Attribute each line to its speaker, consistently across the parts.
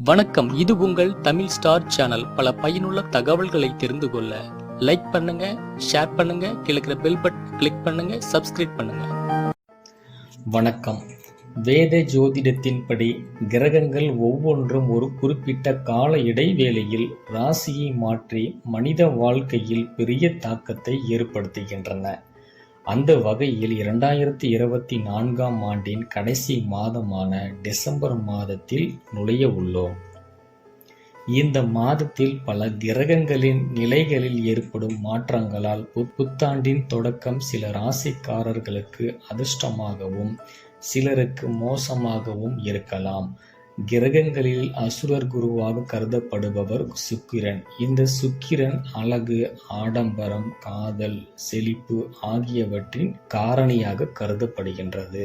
Speaker 1: வணக்கம். இது உங்கள் தமிழ் ஸ்டார் சேனல். பல பயனுள்ள தகவல்களை தெரிந்து கொள்ள லைக் பண்ணுங்க ஷேர் பண்ணுங்க கிழக்கிற பெல் பட்டன் கிளிக் பண்ணுங்க சப்ஸ்கிரைப் பண்ணுங்க. வணக்கம். வேத ஜோதிடத்தின்படி கிரகங்கள் ஒவ்வொன்றும் ஒரு குறிப்பிட்ட கால இடைவேளையில் ராசியை மாற்றி மனித வாழ்க்கையில் பெரிய தாக்கத்தை ஏற்படுத்துகின்றன. அந்த வகையில் இரண்டாயிரத்தி இருபத்தி நான்காம் ஆண்டின் கடைசி மாதமான டிசம்பர் மாதத்தில் நுழைய உள்ளோம். இந்த மாதத்தில் பல கிரகங்களின் நிலைகளில் ஏற்படும் மாற்றங்களால் பு- புத்தாண்டின் தொடக்கம் சில ராசிக்காரர்களுக்கு அதிர்ஷ்டமாகவும் சிலருக்கு மோசமாகவும் இருக்கலாம். கிரகங்களில் அசுரர் குருவாக கருதப்படுபவர் சுக்கிரன். இந்த சுக்கிரன் அழகு ஆடம்பரம் காதல் செழிப்பு ஆகியவற்றின் காரணியாக கருதப்படுகின்றது.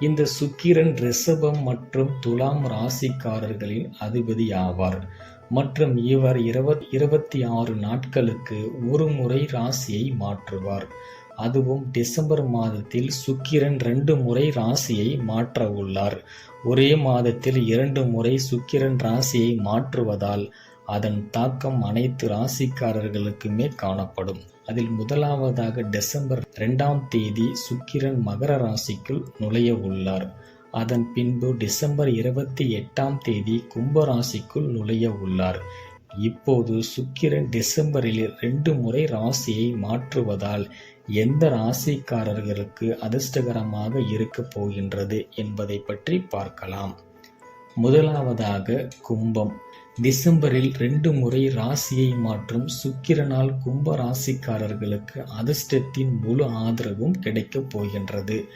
Speaker 1: இந்த சுக்கிரன் ரிஷபம் மற்றும் துலாம் ராசிக்காரர்களின் அதிபதி ஆவார் மற்றும் இவர் இருபத் இருபத்தி ஆறு நாட்களுக்கு ஒரு முறை ராசியை மாற்றுவார். அதுவும் டிசம்பர் மாதத்தில் சுக்கிரன் ரெண்டு முறை ராசியை மாற்ற உள்ளார் ஒரே மாதத்தில் இரண்டு முறை சுக்கிரன் ராசியை மாற்றுவதால் அதன் தாக்கம் அனைத்து ராசிக்காரர்களுக்குமே காணப்படும். அதில் முதலாவதாக டிசம்பர் இரண்டாம் தேதி சுக்கிரன் மகர ராசிக்குள் நுழைய உள்ளார் அதன் பின்பு டிசம்பர் இருபத்தி எட்டாம் தேதி கும்ப ராசிக்குள் நுழைய உள்ளார் இப்போது சுக்கிரன் டிசம்பரில் ரெண்டு முறை ராசியை மாற்றுவதால் எந்த ராசிக்காரர்களுக்கு அதிர்ஷ்டகரமாக இருக்கப் போகின்றது என்பதை பற்றி பார்க்கலாம். முதலாவதாக கும்பம். டிசம்பரில் ரெண்டு முறை ராசியை மாற்றும் சுக்கிரனால் கும்ப ராசிக்காரர்களுக்கு அதிர்ஷ்டத்தின் முழு ஆதரவும் கிடைக்கப் போகின்றது.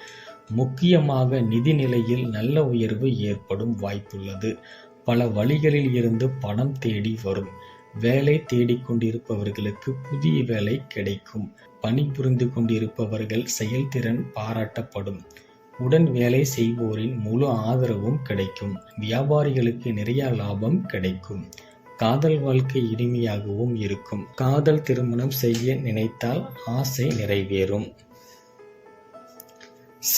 Speaker 1: முக்கியமாக நிதி நிலையில் நல்ல உயர்வு ஏற்படும் வாய்ப்புள்ளது. பல வழிகளில் இருந்து பணம் தேடி வரும். வேலை தேடிக்கொண்டிருப்பவர்களுக்கு புதிய வேலை கிடைக்கும். பணிபுரிந்து கொண்டிருப்பவர்கள் செயல்திறன் பாராட்டப்படும். உடன் வேலை செய்வோரின் முழு ஆதரவும் கிடைக்கும். வியாபாரிகளுக்கு நிறைய லாபம் கிடைக்கும். காதல் வாழ்க்கை இனிமையாகவும் இருக்கும். காதல் திருமணம் செய்ய நினைத்தால் ஆசை நிறைவேறும்.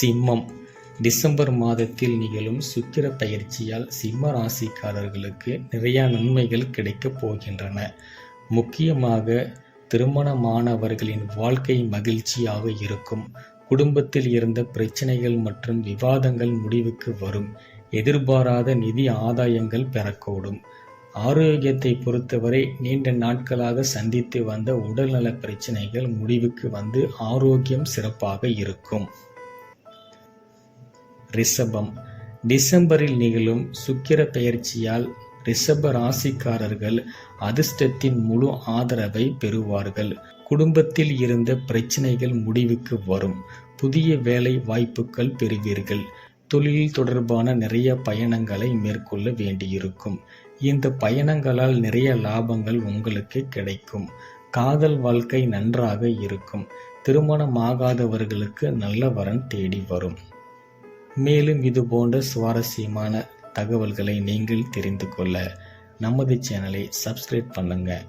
Speaker 1: சிம்மம். டிசம்பர் மாதத்தில் நிகழும் சுக்கிர பயிற்சியால் சிம்ம ராசிக்காரர்களுக்கு நிறைய நன்மைகள் கிடைக்கப் போகின்றன. முக்கியமாக திருமணமானவர்களின் வாழ்க்கை மகிழ்ச்சியாக இருக்கும். குடும்பத்தில் இருந்த பிரச்சனைகள் மற்றும் விவாதங்கள் முடிவுக்கு வரும். எதிர்பாராத நிதி ஆதாயங்கள் பெறக்கூடும். ஆரோக்கியத்தை பொறுத்தவரை நீண்ட நாட்களாக சந்தித்து வந்த உடல்நல பிரச்சனைகள் முடிவுக்கு வந்து ஆரோக்கியம் சிறப்பாக இருக்கும். ரிஷபம். டிசம்பரில் நிகழும் சுக்கிர பெயர்ச்சியால் ரிஷப ராசிக்காரர்கள் அதிர்ஷ்டத்தின் முழு ஆதரவை பெறுவார்கள். குடும்பத்தில் இருந்த பிரச்சனைகள் முடிவுக்கு வரும். புதிய வேலை வாய்ப்புகள் பெறுவீர்கள். தொழில் தொடர்பான நிறைய பயணங்களை மேற்கொள்ள வேண்டியிருக்கும். இந்த பயணங்களால் நிறைய லாபங்கள் உங்களுக்கு கிடைக்கும். காதல் வாழ்க்கை நன்றாக இருக்கும். திருமணமாகாதவர்களுக்கு நல்ல வரன் தேடி வரும். மேலும் இது போன்ற சுவாரஸ்யமான தகவல்களை நீங்கள் தெரிந்து கொள்ள நமது சேனலை சப்ஸ்கிரைப் பண்ணுங்கள்